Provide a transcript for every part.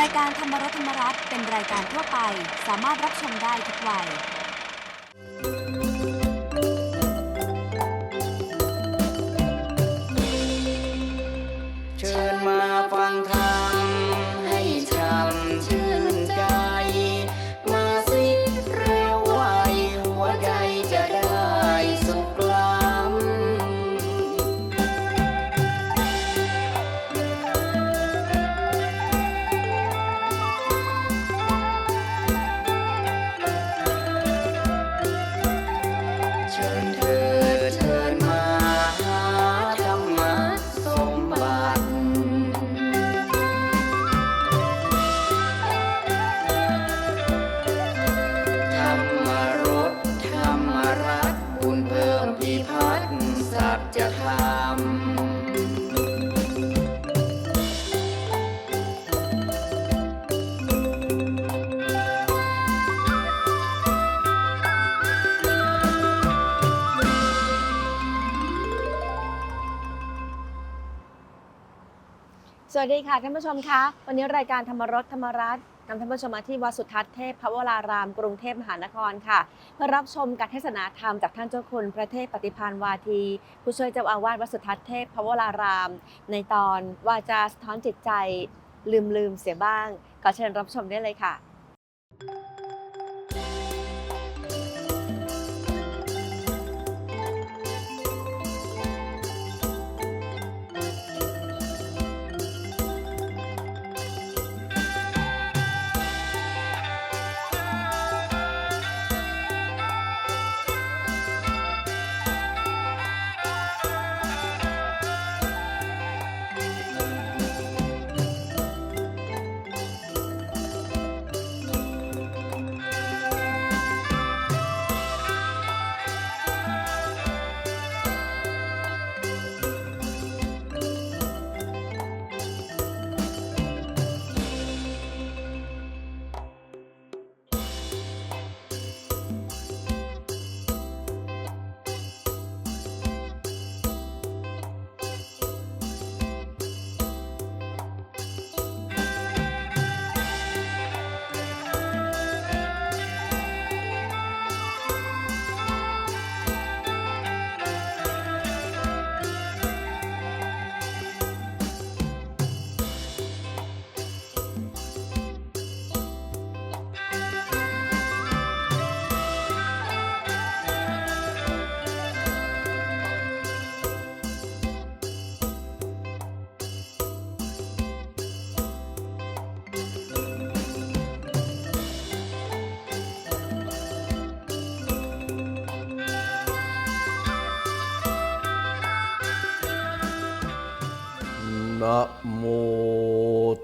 รายการธรรมรสธรรมรัตน์เป็นรายการทั่วไป สามารถรับชมได้ทุกวัย น์สัจธรรมสวัสดีค่ะท่านผู้ชมคะ วันนี้รายการธรรมรสธรรมรัต นำท่านผู้ชมมาที่วัดสุทัศน์เทพพระวรารามกรุงเทพมหานครค่ะ เพื่อรับชมการเทศนาธรรมจากท่านเจ้าคุณพระเทพปฏิพานวาที ผู้ช่วยเจ้าอาวาสวัดสุทัศน์เทพพระวราราม ในตอนวาจาสะท้อนจิตใจ ลืมลืมเสียบ้างขอเชิญรับชมได้เลยค่ะ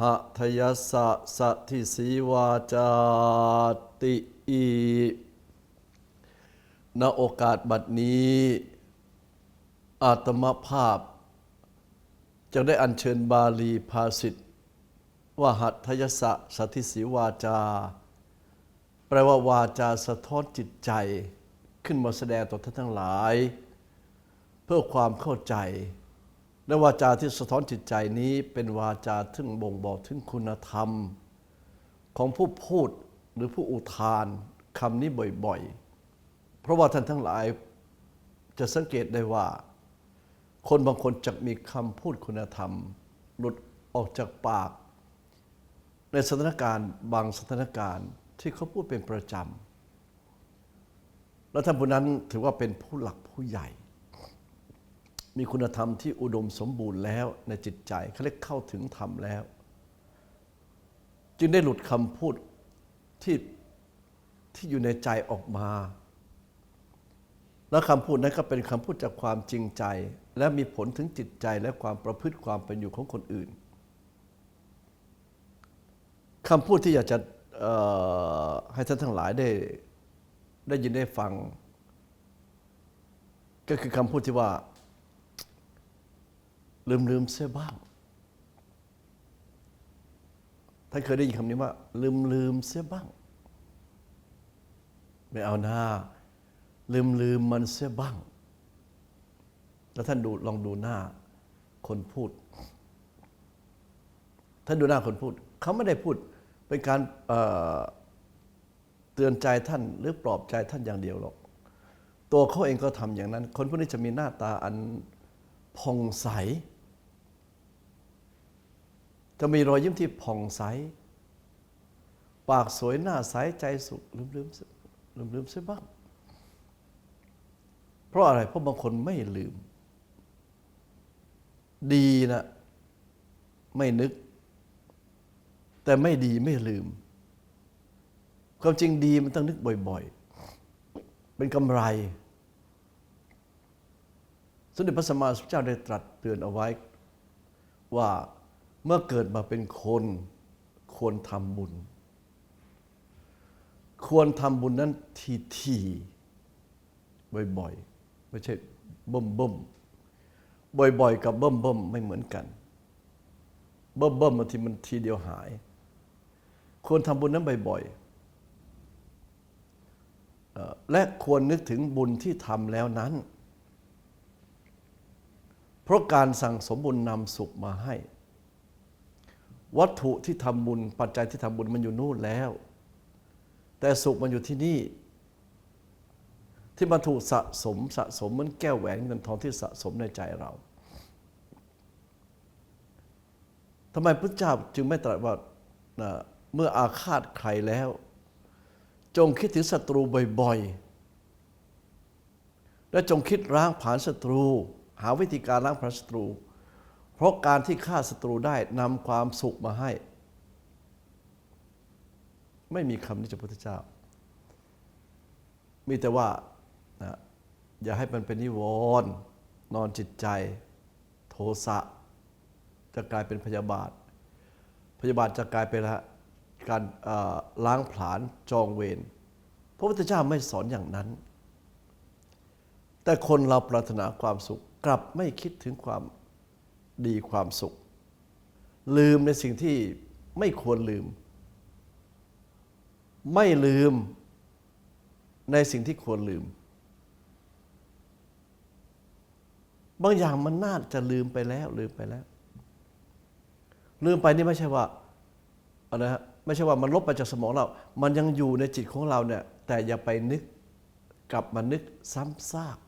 หะทยสสะสัทธิสีวาจาติอีณโอกาสบัดนี้ อาตมภาพ จะได้อัญเชิญบาลีภาษิตว่าหัตถยสสะสัทธิสีวาจา แปลว่าวาจาสะท้อนจิตใจ ขึ้นมาแสดงต่อท่านทั้งหลาย เพื่อความเข้าใจ และวาจาที่สะท้อนจิตใจนี้เป็นวาจาที่งบ่งบอกถึงคุณธรรม ของผู้พูดหรือผู้อุทานคำนี้บ่อยๆ เพราะว่าท่านทั้งหลายจะสังเกตได้ว่า คนบางคนจะมีคำพูดคุณธรรม หลุดออกจากปาก ในสถานการณ์บางสถานการณ์ที่เขาพูดเป็นประจำ แล้วท่านผู้นั้นถือว่าเป็นผู้หลักผู้ใหญ่ มีคุณธรรมที่อุดมสมบูรณ์แล้วในจิตใจเขาเรียกเข้าถึงธรรมแล้ว จึงได้หลุดคำพูดที่ที่อยู่ในใจออกมา แล้วคำพูดนั้นก็เป็นคำพูดจากความจริงใจ และมีผลถึงจิตใจและความประพฤติความเป็นอยู่ของคนอื่นคำพูดที่อยากจะให้ท่านทั้งหลายได้ได้ยินได้ฟัง ก็คือคำพูดที่ว่า ลืมลืมเสียบ้างท่านเคยได้ยินคำนี้ว่า ลืมลืมเสียบ้าง ไม่เอาหน้า ลืมลืมมันเสียบ้าง แล้วท่านดูลองดูหน้าคนพูด ท่านดูหน้าคนพูด เขาไม่ได้พูดเป็นการเเตือนใจท่านหรือปลอบใจท่านอย่างเดียวหรอก ตัวเขาเองก็ทำอย่างนั้น คนพวกนี้จะมีหน้าตาอันผ่องใส จะมีรอยยิ้มที่ผ่องใส ปากสวยหน้าใสใจสุขลืมลืมลืมลืมเสียบ้าง เพราะอะไร เพราะบางคนไม่ลืม ดีนะไม่นึก แต่ไม่ดีไม่ลืม ความจริงดีมันต้องนึกบ่อย ๆ เป็นกำไรสมเด็จพระสัมมาสัมพุทธเจ้าได้ตรัสเตือนเอาไว้ว่า เมื่อเกิดมาเป็นคนควรทำบุญ ควรทำบุญนั้นทีทีบ่อยๆ ไม่ใช่บ่มบ่มบ่อยๆ กับบ่มบ่มไม่เหมือนกันบ่มบ่มบางทีมันทีเดียวหาย ควรทำบุญนั้นบ่อยๆ และควรนึกถึงบุญที่ทำแล้วนั้น เพราะการสั่งสมบุญนำสุขมาให้ วัตถุที่ทำบุญ ปัจจัยที่ทำบุญมันอยู่นู่นแล้ว แต่สุขมันอยู่ที่นี่ ที่มันถูกสะสมสะสมเหมือนแก้วแหวนเงินทองที่สะสมในใจเราทำไมพระเจ้าจึงไม่ตรัสว่านะเมื่ออาฆาตใครแล้ว จงคิดถึงศัตรูบ่อยๆ และจงคิดล้างผลาญศัตรู หาวิธีการล้างผลาญศัตรู เพราะการที่ฆ่าศัตรูได้นำความสุขมาให้ ไม่มีคำนี้จากพระพุทธเจ้า มีแต่ว่านะอย่าให้มันเป็นนิวรณ์นอนจิตใจ โทสะจะกลายเป็นพยาบาท พยาบาทจะกลายเป็นการล้างผลาญจองเวรพระพุทธเจ้าไม่สอนอย่างนั้น แต่คนเราปรารถนาความสุขกลับไม่คิดถึงความ ดีความสุข ลืมในสิ่งที่ไม่ควรลืม ไม่ลืมในสิ่งที่ควรลืม บางอย่างมันน่าจะลืมไปแล้ว ลืมไปแล้ว ลืมไปนี่ไม่ใช่ว่าอะไรฮะไม่ใช่ว่ามันลบไปจากสมองเรา มันยังอยู่ในจิตของเราเนี่ย แต่อย่าไปนึกกลับมานึกซ้ำซาก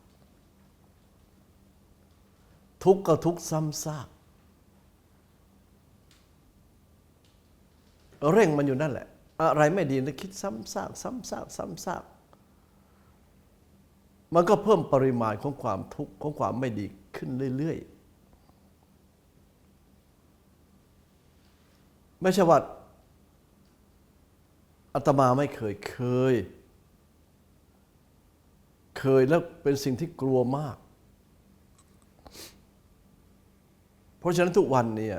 ทุกข์ก็ทุกข์ซ้ำซากเร่งมันอยู่นั่นแหละ อะไรไม่ดีนะคิดซ้ำซากซ้ำซากซ้ำซากมันก็เพิ่มปริมาณของความทุกข์ของความไม่ดีขึ้นเรื่อยๆ ไม่ใช่ว่าอาตมาไม่เคยเคย เคยแล้วเป็นสิ่งที่กลัวมาก เพราะฉะนั้นทุกวันเนี่ย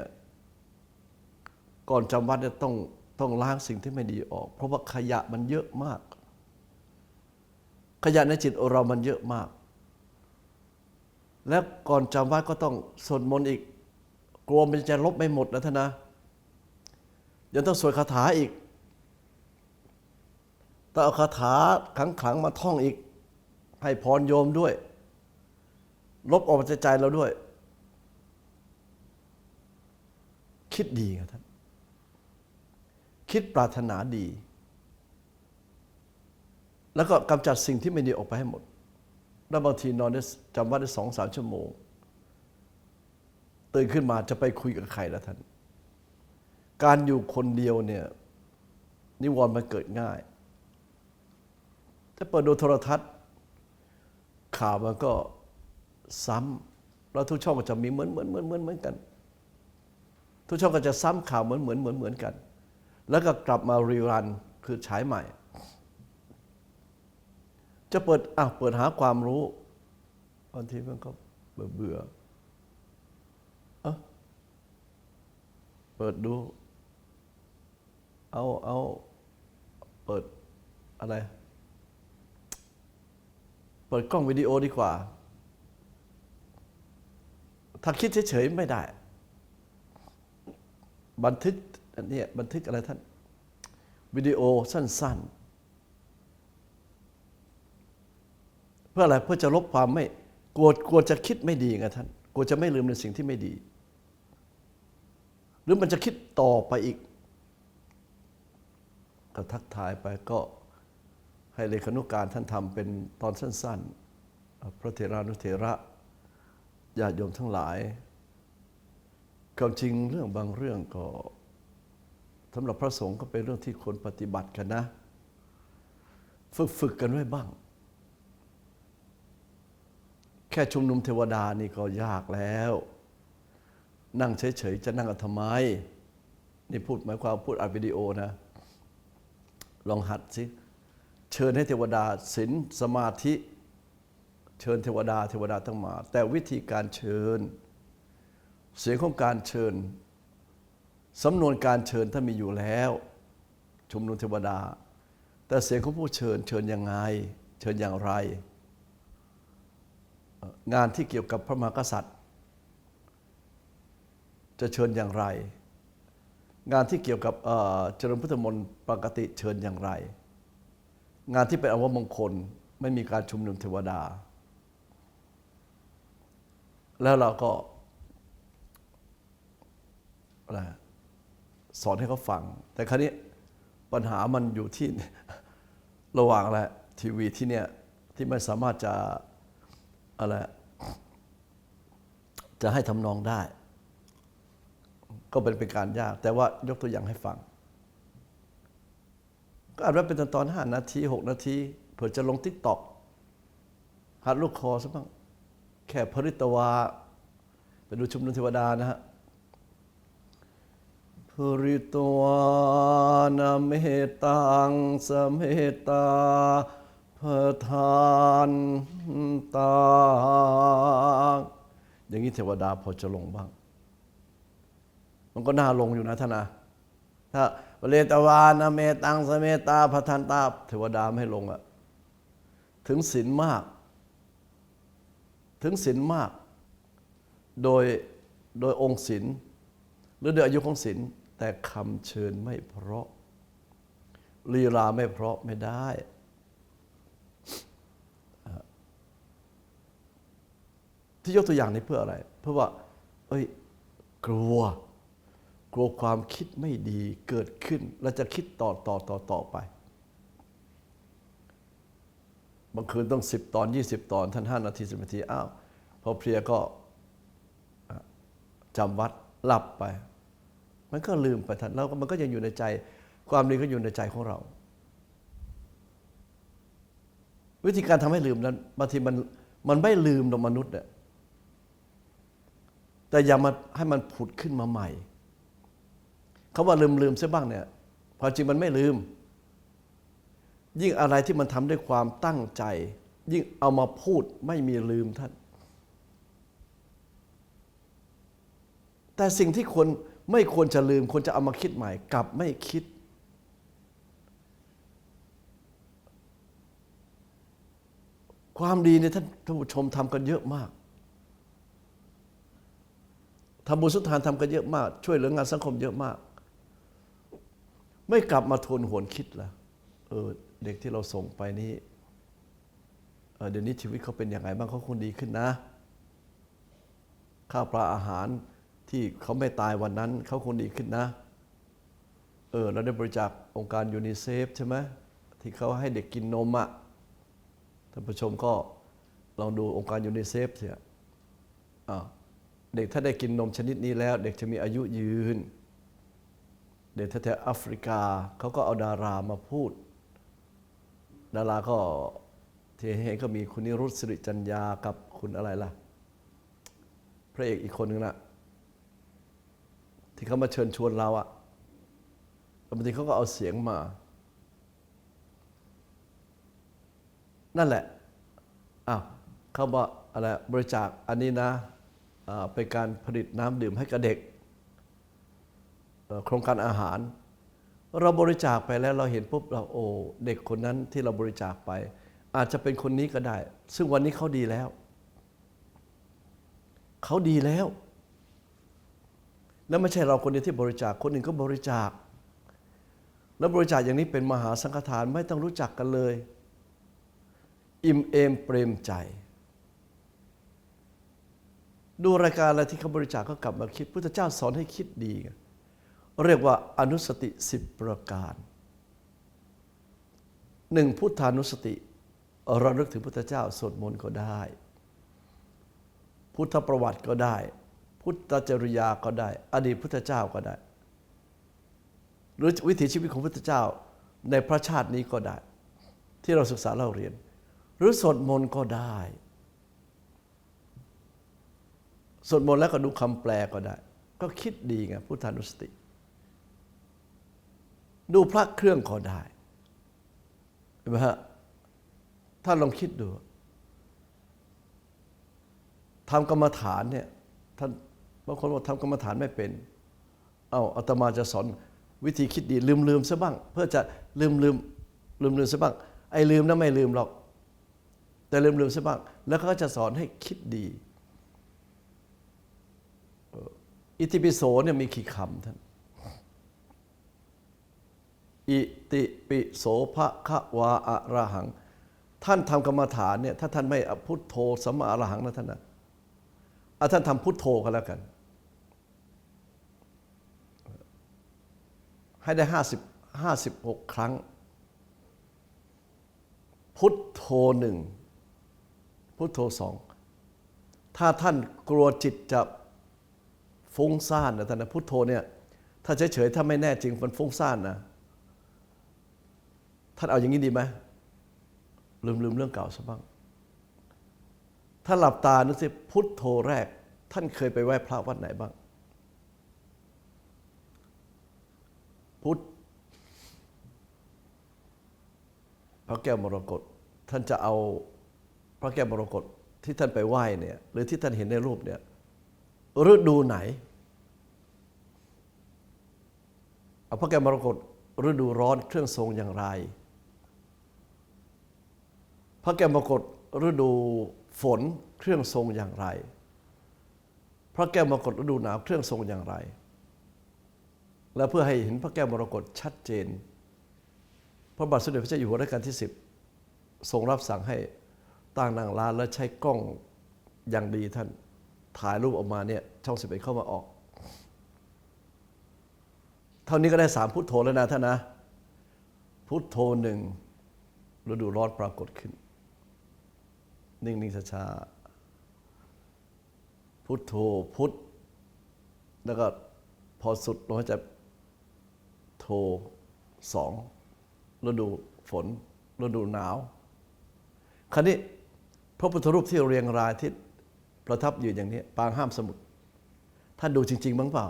ก่อนจำวัดเนี่ยต้องต้องล้างสิ่งที่ไม่ดีออก เพราะว่าขยะมันเยอะมาก ขยะในจิตเรามันเยอะมาก และก่อนจำวัดก็ต้องสวดมนต์อีก กลัวมันจะลบไม่หมดนะท่านนะยังต้องสวดคาถาอีกต้องเอาคาถาขังขังมาท่องอีก ให้พรโยมด้วย ลบออกจากใจเราด้วย คิดดีครับท่าน คิดปรารถนาดี แล้วก็กำจัดสิ่งที่ไม่ดีออกไปให้หมด แล้วบางทีนอนได้จำว่าได้สองสามชั่วโมง ตื่นขึ้นมาจะไปคุยกับใครแล้วท่าน การอยู่คนเดียวเนี่ยนิวรณ์มันเกิดง่าย ถ้าเปิดดูโทรทัศน์ ข่าวมันก็ซ้ำแล้วทุกช่องก็จะมีเหมือนเหมือนเหมือนเหมือนเหมือนกัน ทุกช่องก็จะซ้ำข่าวเหมือนเหมือนเหมือนเหมือนกัน แล้วก็กลับมารีรันคือฉายใหม่ จะเปิดอะเปิดหาความรู้บางทีมันก็เบื่อเบื่อเอะเปิดดู เอาเอาเปิดอะไร เปิดกล้องวิดีโอดีกว่า ถ้าคิดเฉยๆไม่ได้ บันทึกอันนี้บันทึกอะไรท่าน วิดีโอสั้น ๆ เพื่ออะไรเพื่อจะลบความไม่กลัวกลัวจะคิดไม่ดีไงท่านกลัวจะไม่ลืมในสิ่งที่ไม่ดี หรือมันจะคิดต่อไปอีกก็ทักทายไปก็ให้เลขานุการท่านทำเป็นตอนสั้น ๆ พระเถรานุเถระญาติโยมทั้งหลาย ความจริงเรื่องบางเรื่องก็สำหรับพระสงฆ์ก็เป็นเรื่องที่คนปฏิบัติกันนะ ฝึกฝึกกันไว้บ้าง แค่ชุมนุมเทวดานี่ก็ยากแล้ว นั่งเฉยๆ จะนั่งกันทำไม นี่พูดหมายความพูดอัดวิดีโอนะ ลองหัดสิเชิญให้เทวดาศีลสมาธิ เชิญเทวดาเทวดาต้งมา แต่วิธีการเชิญ เสียงของการเชิญสำนวนการเชิญถ้ามีอยู่แล้ว ชุมนุมเทวดา แต่เสียงของผู้เชิญเชิญยังไง เชิญอย่างไร งานที่เกี่ยวกับพระมหากษัตริย์ จะเชิญอย่างไร งานที่เกี่ยวกับเจริญพุทธมนต์ปกติเชิญอย่างไร งานที่เป็นอวมงคลไม่มีการชุมนุมเทวดา แล้วเราก็ อะสอนให้เขาฟัง แต่ครั้นี้ปัญหามันอยู่ที่ระหว่างอะไรทีวีที่เนี่ยที่ไม่สามารถจะอะไรจะให้ทำนองได้ ก็เป็นเป็นการยาก แต่ว่ายกตัวอย่างให้ฟัง ก็อาจจะเป็นตอนตอนห้านาทีหกนาทีเผื่อจะลงทิกตอกหัดลูกคอซะบ้างแค่พริตวาไปดูชุมนุมเทวดานะฮะ ริตวานาเมตังสเมตาพทานตาอย่างนี้เทวดาพอจะลงบ้าง มันก็น่าลงอยู่นะท่านนะถ้าเลตวานาเมตังสเมตาพทันตาเทวดาไม่ให้ลงอะถึงศีลมาก ถึงศีลมาก โดยโดยองค์ศีลหรือโดยอายุของศีล แต่คำเชิญไม่เพราะ ลีลาไม่เพราะไม่ได้ ที่ยกตัวอย่างนี้เพื่ออะไร เพื่อว่า เอ้ย กลัว กลัวความคิดไม่ดีเกิดขึ้น แล้วจะคิดต่อต่อต่อต่อไปบางคืนต้องสิบตอนยี่สิบตอน ท่านห้านาทีสิบนาที อ้าว พอเพลียก็จำวัดหลับไป มันก็ลืมไปท่านแล้วมันก็ยังอยู่ในใจ ความดีก็อยู่ในใจของเรา วิธีการทำให้ลืมนั้นบางทีมันมันไม่ลืมหรอกมนุษย์เนี่ยแต่อย่ามาให้มันผุดขึ้นมาใหม่เขาว่าลืมลืมซะบ้างเนี่ยพอจริงมันไม่ลืม ยิ่งอะไรที่มันทำด้วยความตั้งใจ ยิ่งเอามาพูดไม่มีลืมท่าน แต่สิ่งที่ควร ไม่ควรจะลืมควรจะเอามาคิดใหม่ กลับไม่คิด ความดีเนี่ยท่านท่านผู้ชมทำกันเยอะมากทำบุญสุทานทำกันเยอะมาก ช่วยเหลืองานสังคมเยอะมาก ไม่กลับมาทวนหวนคิดละเออเด็กที่เราส่งไปนี้เออเดี๋ยวนี้ชีวิตเขาเป็นอยังไงบ้างเขาคงดีขึ้นนะ ข้าวปลาอาหาร ที่เขาไม่ตายวันนั้น เขาคงดีขึ้นนะ เออเราได้บริจาคองค์การยูนิเซฟใช่ไหมที่เขาให้เด็กกินนมอะ่ะท่านผู้ชมก็ลองดูองค์การยูนิเซฟเถอะเด็กถ้าได้กินนมชนิดนี้แล้ว เด็กจะมีอายุยืน เด็กแถวแอฟริกาเขาก็เอาดารามาพูด ดาราก็ที่เห็นก็มีคุณนิรุตสิริจัญญากับคุณอะไรล่ะ พระเอกอีกคนนึงน่ะ ที่เขามาเชิญชวนเราอะบางทีเขาก็เอาเสียงมา นั่นแหละอ้าวเขาบอกอะไรบริจาคอันนี้นะเป็นการผลิตน้ำดื่มให้กับเด็ก โครงการอาหาร เราบริจาคไปแล้วเราเห็นปุ๊บเราโอ้เด็กคนนั้นที่เราบริจาคไป อาจจะเป็นคนนี้ก็ได้ ซึ่งวันนี้เขาดีแล้ว เขาดีแล้ว แล้วไม่ใช่เราคนเดียวที่บริจาคคนอื่นก็บริจาค แล้วบริจาคอย่างนี้เป็นมหาสังฆทานไม่ต้องรู้จักกันเลย อิ่มเอมเปรมใจ ดูรายการอะไรที่เขาบริจาคก็กลับมาคิดพุทธเจ้าสอนให้คิดดี เรียกว่าอนุสติสิบประการหนึ่งพุทธานุสติระลึกถึงพุทธเจ้าสวดมนต์ก็ได้ พุทธประวัติก็ได้ พุทธจริยาก็ได้ อดีตพุทธเจ้าก็ได้ หรือวิถีชีวิตของพุทธเจ้าในพระชาตินี้ก็ได้ ที่เราศึกษาเราเรียน หรือสวดมนต์ก็ได้สวดมนต์แล้วก็ดูคำแปลก็ได้ ก็คิดดีไงพุทธานุสติ ดูพระเครื่องก็ได้เห็นไหมฮะถ้าลองคิดดูทำกรรมฐานเนี่ยท่านางคนบอกทำกรรมฐานไม่เป็น เอาอาตมาจะสอนวิธีคิดดีลืมลืมซะบ้าง เพื่อจะลืมลืมลืมลืมซะบ้าง ไอ้ลืมนะไม่ลืมหรอก แต่ลืมลืมซะบ้าง แล้วเขาก็จะสอนให้คิดดี อิติปิโสเนี่ยมีกี่คำท่านอิติปิโสภะคะวาอะระหัง ท่านทำกรรมฐานเนี่ยถ้าท่านไม่พุทโธสัมมาอรหังนะท่านนะอะท่านทำพุทโธกันแล้วกัน ให้ได้ห้าสิบห้าสิบหกครั้ง พุทโธหนึ่งพุทโธสองถ้าท่านกลัวจิตจะฟุ้งซ่านนะท่านนะพุทโธเนี่ยถ้าเฉยๆถ้าไม่แน่จริงมันฟุ้งซ่านนะท่านเอาอย่างนี้ดีไหมลืมลืมเรื่องเก่าซะบ้าง ถ้าหลับตานึกสิพุทโธแรก ท่านเคยไปไหว้พระวัดไหนบ้าง พุทธพระแก้วมรกตท่านจะเอาพระแก้วมรกตที่ท่านไปไหว้เนี่ยหรือที่ท่านเห็นในรูปเนี่ยฤดูไหน เอาพระแก้วมรกตฤดูร้อนเครื่องทรงอย่างไร พระแก้วมรกตฤดูฝนเครื่องทรงอย่างไร พระแก้วมรกตฤดูหนาวเครื่องทรงอย่างไร และเพื่อให้เห็นพระแก้วมรกตชัดเจน พระบาทสมเด็จพระเจ้าอยู่หัวรัชกาลที่ 10 ทรงรับสั่งให้ตั้งนางร้านและใช้กล้องอย่างดีท่านถ่ายรูปออกมาเนี่ยช่องสิบเอ็ดเข้ามาออก เท่านี้ก็ได้สามพุทโธแล้วนะท่านนะ พุทโธหนึ่งฤดูร้อนปรากฏขึ้น นิ่งๆช้าๆพุทโธพุทธแล้วก็พอสุดลงหายใจ โทสองฤดูฝนฤดูหนาว คราวนี้พระพุทธรูปที่เรียงรายที่ประทับอยู่อย่างนี้ปางห้ามสมุทรท่านดูจริง ๆ บ้างเปล่า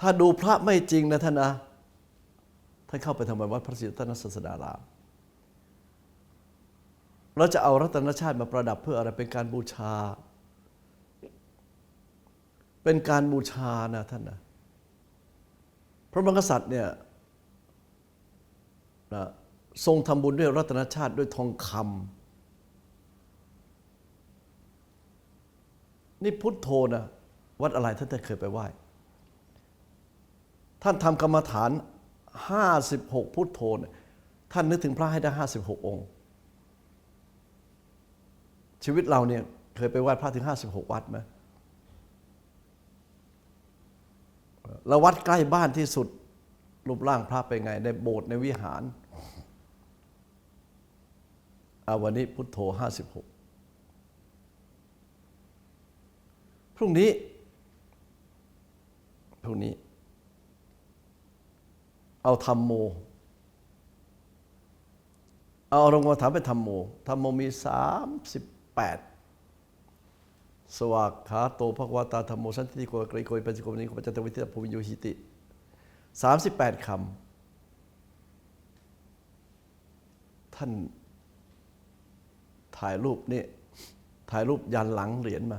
ถ้าดูพระไม่จริงนะท่านนะ ท่านเข้าไปทำไมวัดพระศรีรัตนศาสดารามเราจะเอารัตนชาติมาประดับเพื่ออะไรเป็นการบูชา เป็นการบูชานะท่านนะ พระมหากษัตริย์เนี่ยนะทรงทำบุญด้วยรัตนชาติด้วยทองคำนี่พุทโธนะวัดอะไรท่านเคยไปไหว้ ท่านทำกรรมฐาน 56 พุทโธเนี่ยท่านนึกถึงพระให้ได้ 56 องค์ ชีวิตเราเนี่ยเคยไปไหว้พระถึง 56 วัดไหม แล้ววัดใกล้บ้านที่สุด รูปร่างพระเป็นไง ในโบสถ์ในวิหารอาวันนี้พุทโธ56พรุ่งนี้ พรุ่งนี้ เอาธรรมโม เอาอารมณ์กรรมฐานไปธรรมโมธรรมโมมี38ส สวากขาโตภควตาธรรมโมสันติโกกริโกยปัจจิโกมนิโกปัจจตวิทยาภูมิโยหิติ 38คำท่านถ่ายรูปนี่ถ่ายรูปยันหลังเหรียญมา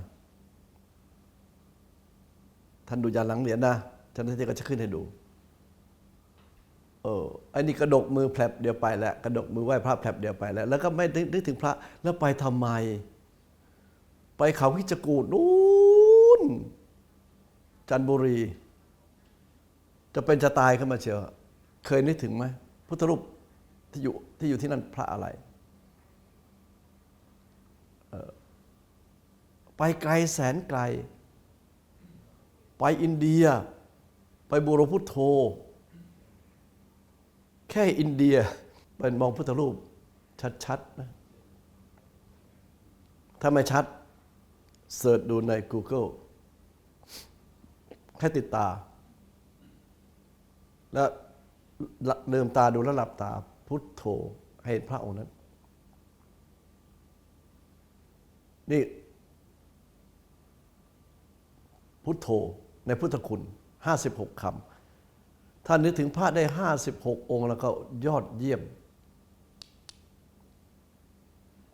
ท่านดูยันหลังเหรียญนะเจ้าหน้าที่ก็จะขึ้นให้ดู เออไอ้นี่กระดกมือแผลบเดียวไปแล้วกระดกมือไหว้พระแผลบเดียวไปแล้ว แล้วก็ไม่นึกถึงพระแล้วไปทำไม ไปเขาพิจกูดนู้นจันบุรี จะเป็นจะตายขึ้นมาเชียวเคยนึกถึงไหมพุทธรูปที่อยู่ที่อยู่ที่นั่นพระอะไรไปไกลแสนไกล ไปอินเดีย ไปบูรพุทโธ แค่อินเดียเป็นมองพุทธรูปชัดๆนะถ้าไม่ชัด เสิร์ชดูใน Google แค่ติดตา แล้วเดิมตาดูแล้วหลับตา พุทโธให้เห็นพระองค์นั้น นี่ พุทโธในพุทธคุณ 56คำถ้านนึกถึงพระได้ 56 องค์แล้วก็ยอดเยี่ยม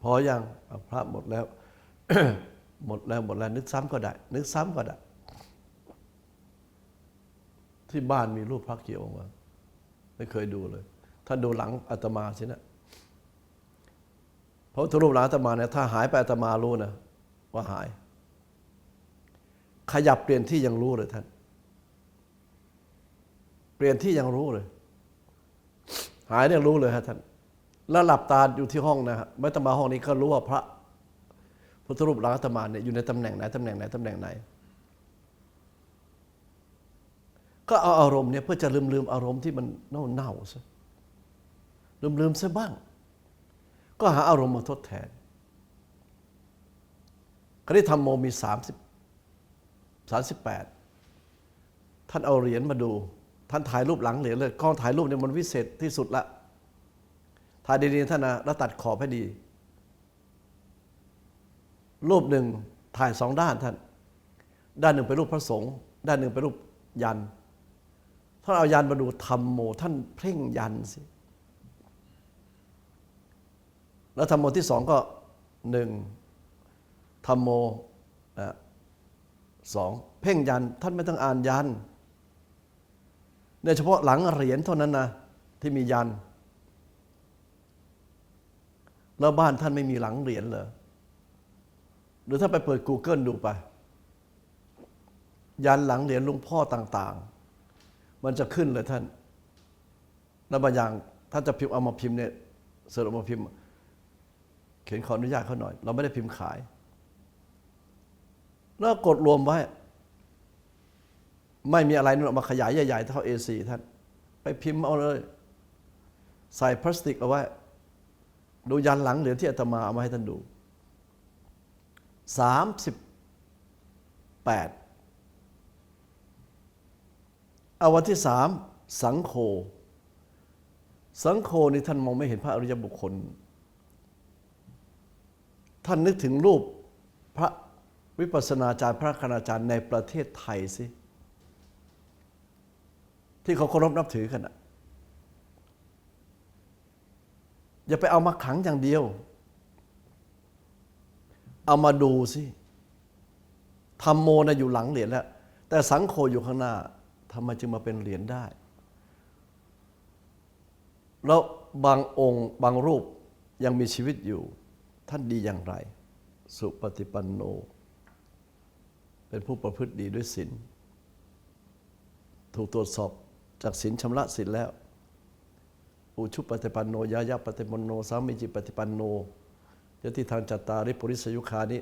พออยังพระหมดแล้ว หมดแล้วหมดแล้วนึกซ้ำก็ได้ นึกซ้ำก็ได้ ที่บ้านมีรูปพระเกี่องค์วะไม่เคยดูเลย ท่านดูหลังอาตมาสินะเพราะถ้ารูปหลังอาตมาเนี่ยถ้าหายไปอาตมารู้นะว่าหาย ขยับเปลี่ยนที่ยังรู้เลยท่าน เปลี่ยนที่ยังรู้เลย หายเนี่ยรู้เลยฮะท่านแล้วหลับตาอยู่ที่ห้องนะฮะไม่ต้องมาห้องนี้ก็รู้ว่าพระ พุทธรูปลังอาตมาเนี่ยอยู่ในตำแหน่งไหนตำแหน่งไหนตำแหน่งไหน ก็เอาอารมณ์เนี่ยเพื่อจะลืมลืมอารมณ์ที่มันเน่าเน่าซะลืมลืมซะบ้าง ก็หาอารมณ์มาทดแทนคณิธรรมโมมีสามสิบสามสิบแปดท่านเอาเหรียญมาดู ท่านถ่ายรูปหลังเหรียญเลยกล้องถ่ายรูปเนี่ยมันวิเศษที่สุดละถ่ายดีๆท่านนะแล้วตัดขอบให้ดี รูปหนึ่งถ่ายสองด้านท่าน ด้านหนึ่งเป็นรูปพระสงฆ์ด้านหนึ่งเป็นรูปยันท่านเอายันมาดูธรรมโม ท่านเพ่งยันสิ แล้วธรรมโมที่สองก็หนึ่งธรรมโมสองเพ่งยันท่านไม่ต้องอ่านยันเนี่ยเฉพาะหลังเหรียญเท่านั้นนะที่มียัน แล้วบ้านท่านไม่มีหลังเหรียญเหรอ หรือถ้าไปเปิด Google ดูไป ยันหลังเหรียญหลุงพ่อต่าง ๆ มันจะขึ้นเลยท่าน แล้วบางอย่างถ้าจะพิมพ์เอามาพิมพ์เนี่ยเสิร์ชเอมาพิมพ์ เขียนขออนุญาตเขาหน่อย เราไม่ได้พิมพ์ขาย แล้วกดรวมไว้ ไม่มีอะไรนั่นออกมาขยายใหญ่ ๆ เท่า A4 ท่าน ไปพิมพ์เอาเลย ใส่พลาสติกเอาไว้ ดูยันหลังเหรียญที่อาตมาเอามาให้ท่านดู สามสิบแปดเอาวันที่สามสังโฆสังโฆนี่ท่านมองไม่เห็นพระอริยบุคคล ท่านนึกถึงรูปพระวิปัสสนาจารย์พระคณาจารย์ในประเทศไทยสิ ที่เขาเคารพนับถือกันอะอย่าไปเอามาขังอย่างเดียว เอามาดูสิธรรมโมนะอยู่หลังเหรียญแล้ว แต่สังโฆอยู่ข้างหน้าทำไมจึงมาเป็นเหรียญได้ แล้วบางองค์บางรูปยังมีชีวิตอยู่ ท่านดีอย่างไร สุปฏิปันโน เป็นผู้ประพฤติดีด้วยศีลถูกตรวจสอบจากศีลชำระศีลแล้ว อุชุปฏิปันโน ยายาปฏิปันโน สามีจิปฏิปันโน ยติทางจัตตาริปุริสยุคานี้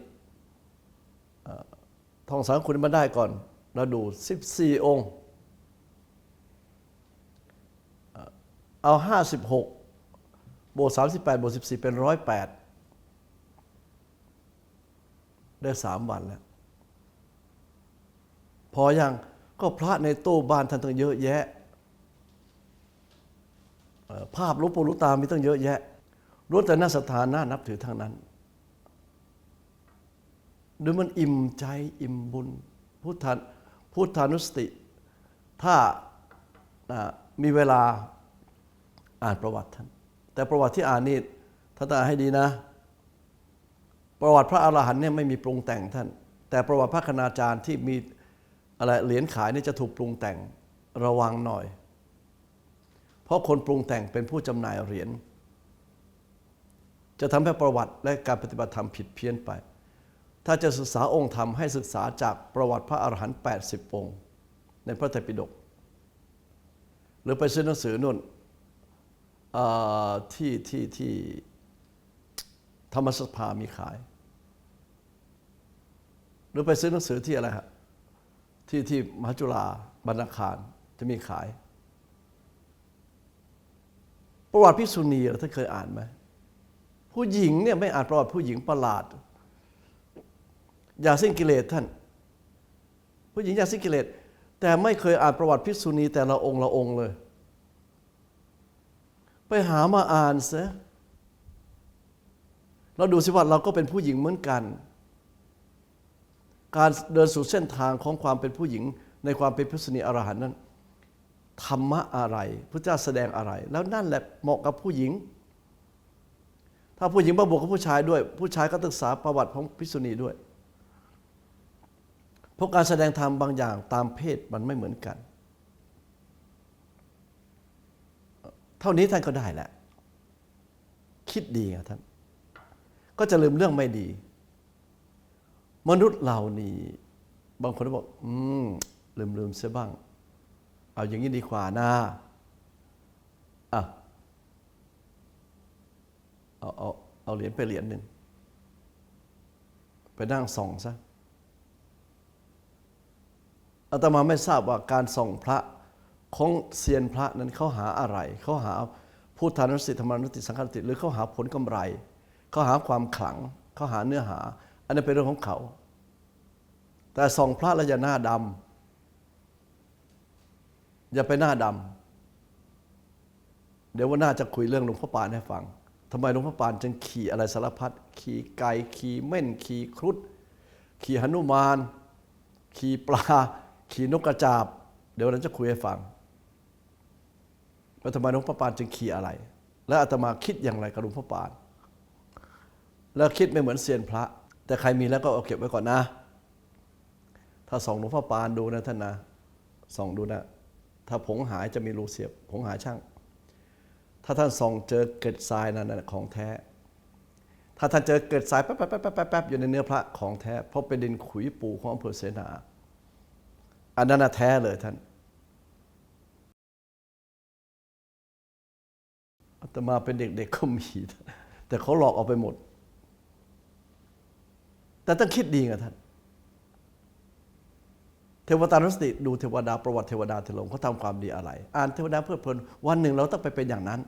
ท่องสังคุณมาได้ก่อนเราดู 14 องค์ เอา 56 บวก 38 บวก 14 เป็น 108 ได้สามวันแล้ว พออยังก็พระในตู้บ้านท่านต้องเยอะแยะ ภาพรูปปุรุตามีต้องเยอะแยะ รู้แต่น่าศรัทธาน่านับถือทางนั้นดูมันอิ่มใจอิ่มบุญพุทธาพุทธานุสติ ถ้ามีเวลาอ่านประวัติท่าน แต่ประวัติที่อ่านนี่ถ้านตาให้ดีนะ ประวัติพระอรหันต์เนี่ยไม่มีปรุงแต่งท่าน แต่ประวัติพระคณาจารย์ที่มีอะไรเหรียญขายนี่จะถูกปรุงแต่งระวังหน่อย เพราะคนปรุงแต่งเป็นผู้จำหน่ายเหรียญ จะทำให้ประวัติและการปฏิบัติธรรมผิดเพี้ยนไป ถ้าจะศึกษาองค์ธรรมให้ศึกษาจากประวัติพระอรหันต์80 องค์ ในพระไตรปิฎกหรือไปซื้อหนังสือนุ่นที่ที่ที่ธรรมสภามีขาย หรือไปซื้อหนังสือที่อะไรฮะที่ที่มหาจุฬาบรรณาคารจะมีขาย ประวัติพิษุณีท่านเคยอ่านไหม ผู้หญิงเนี่ยไม่อ่านประวัติผู้หญิงประหลาด อย่าสิ้นกิเลสท่าน ผู้หญิงอย่าสิ้นกิเลสแต่ไม่เคยอ่านประวัติพิกษุณีแต่ละองค์ละองค์เลย ไปหามาอ่านซะเราดูสิว่าเราก็เป็นผู้หญิงเหมือนกัน การเดินสู่เส้นทางของความเป็นผู้หญิงในความเป็นพิษุณีอรหันต์นั้นธรรมะอะไรพระเจ้าแสดงอะไร แล้วนั่นแหละเหมาะกับผู้หญิง ถ้าผู้หญิงมาบวกกับผู้ชายด้วย ผู้ชายก็ศึกษาประวัติของพิษุณีด้วย เพราะการแสดงธรรมบางอย่างตามเพศมันไม่เหมือนกัน เท่านี้ท่านก็ได้แหละ คิดดีไงท่าน ก็จะลืมเรื่องไม่ดี มนุษย์เหล่านี้ บางคนบอก อืม ลืมลืมเสียบ้าง เอาอย่างนี้ดีกว่านะอะ เอาเอาเอาเหรียญไปเหรียญหนึ่งไปนั่งส่องซะอาตมาไม่ทราบว่าการส่องพระของเซียนพระนั้นเขาหาอะไร เขาหาพุทธานุสติธรรมานุสติสังฆานุสติหรือเขาหาผลกำไร เขาหาความขลัง เขาหาเนื้อหา อันนั้นเป็นเรื่องของเขา แต่ส่องพระแล้วอย่าหน้าดำอย่าไปหน้าดำเดี๋ยววันหน้าจะคุยเรื่องหลวงพ่อปานให้ฟัง ทำไมหลวงพ่อปานจึงขี่อะไรสารพัดขี่ไก่ขี่เม่นขี่ครุฑขี่หนุมาน ขี่ปลา ขี่นกกระจาบ เดี๋ยววันนั้นจะคุยให้ฟังว่าทำไมหลวงพ่อปานจึงขี่อะไร และอาตมาคิดอย่างไรกับหลวงพ่อปาน แล้วคิดไม่เหมือนเซียนพระ แต่ใครมีแล้วก็เอาเก็บไว้ก่อนนะ ถ้าส่องหลวงพ่อปานดูนะท่านนะส่องดูนะ ถ้าผงหายจะมีรูเสียบผงหายช่าง ถ้าท่านส่องเจอเกล็ดทรายนั่นของแท้ ถ้าท่านเจอเกล็ดทรายแป๊บแป๊บแป๊บแป๊บอยู่ในเนื้อพระของแท้ เพราะเป็นดินขุยปูของอำเภอเสนา อันนั้นแท้เลยท่านอาตมาเป็นเด็กๆก็มี แต่เขาหลอกเอาไปหมด แต่ต้องคิดดีไงท่าน เทวตานุสติดูเทวดาประวัติเทวดาเทลงเขาทำความดีอะไร อ่านเทวดาเพื่อเพลินวันหนึ่งเราต้องไปเป็นอย่างนั้น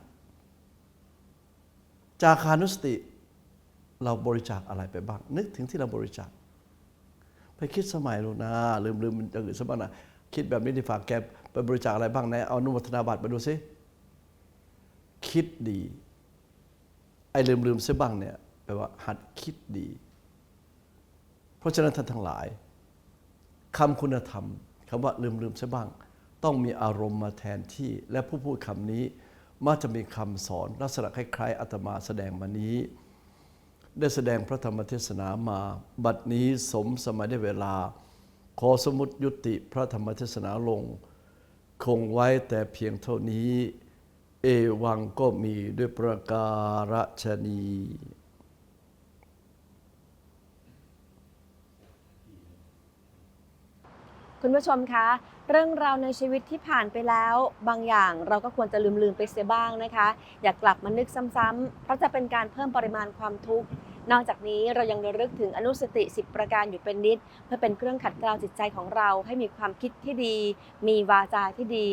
จาคานุสติเราบริจาคอะไรไปบ้าง นึกถึงที่เราบริจาค ไปคิดสมัยลูกนะลืมลืมอย่างอื่นซะบ้างนะคิดแบบนี้ดีฝากแกไปบริจาคอะไรบ้างนะเอานุโมทนาบัตรมาดูซิคิดดี ไอ้ลืมลืมซะบ้างเนี่ยแปลว่าหัดคิดดี เพราะฉะนั้นท่านทั้งหลายคำคุณธรรมคำว่าลืมลืมซะบ้าง ต้องมีอารมณ์มาแทนที่และผู้พูดคำนี้ มักจะมีคำสอนลักษณะคล้ายๆอาตมาแสดงมานี้ ได้แสดงพระธรรมเทศนามา บัดนี้สมสมัยได้เวลา ขอสมุดยุติพระธรรมเทศนาลง คงไว้แต่เพียงเท่านี้ เอวังก็มีด้วยประการฉนี คุณผู้ชมคะ เรื่องราวในชีวิตที่ผ่านไปแล้ว บางอย่างเราก็ควรจะลืมลืมไปเสียบ้างนะคะ อย่ากกลับมานึกซ้ำๆเพราะจะเป็นการเพิ่มปริมาณความทุกข์นอกจากนี้เรายังระลึกถึงอนุสติ 10 ประการอยู่เป็นนิด เพื่อเป็นเครื่องขัดเกลาจิตใจของเราให้มีความคิดที่ดี มีวาจาที่ดี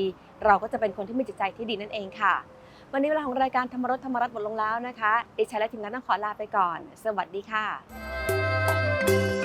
เราก็จะเป็นคนที่มีจิตใจที่ดีนั่นเองค่ะ วันนี้เวลาของรายการธรรมรสธรรมรัตน์หมดลงแล้วนะคะดิฉันและทีมงานต้องขอลาไปก่อน สวัสดีค่ะ